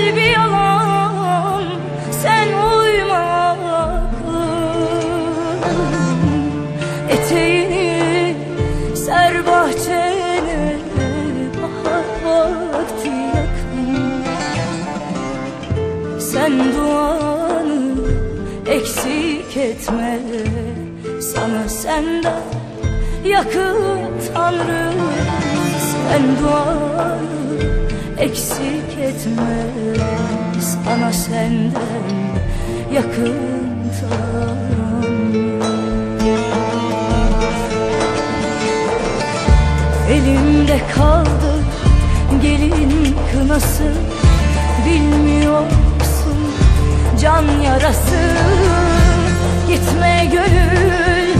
kalbi yalan Sen uyma Eteğini ser bahçene Bahar vakti yakın Sen duanı eksik etme Sana senden yakın Tanrım Sen duanı eksik etme Sana senden yakın Tanrım Elimde kaldı gelin kınası Bilmiyorsun can yarası. Gitme gönül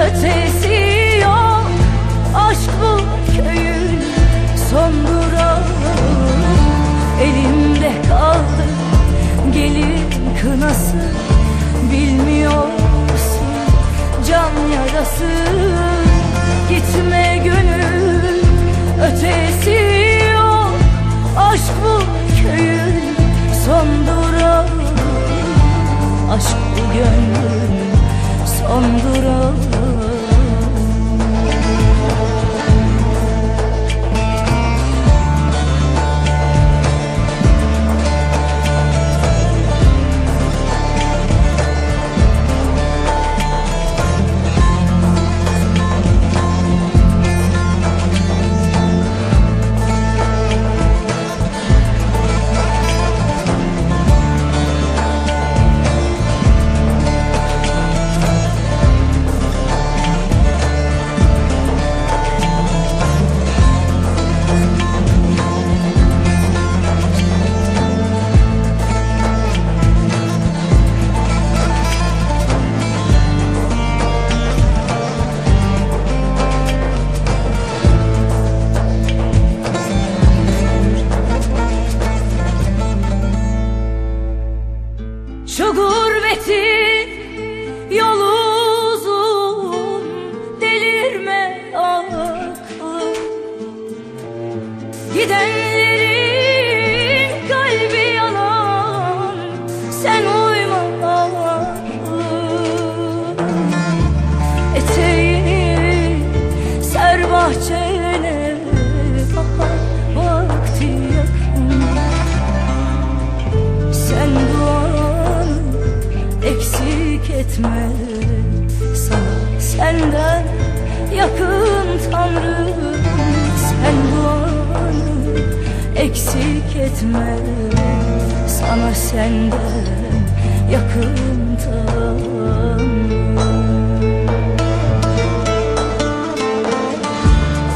ötesi kınası Bilmiyorsun can yarası Şu gurbetin yolu uzun Delirme aklım Gidenlerin kalbi yalan Sen uyma aklım Eteğini etme Sana. Senden yakın Tanrım Sen duanı eksik etme. Sana senden yakın Tanrım.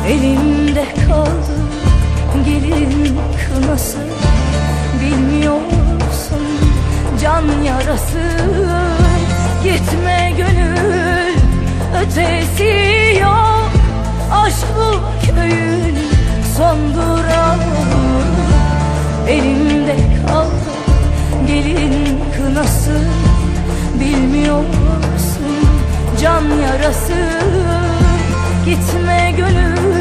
Elimde kaldı gelin kınası. Bilmiyorsun can yarası durağı Elimde kaldı gelin kınası. Bilmiyorsun can yarası. Gitme gönül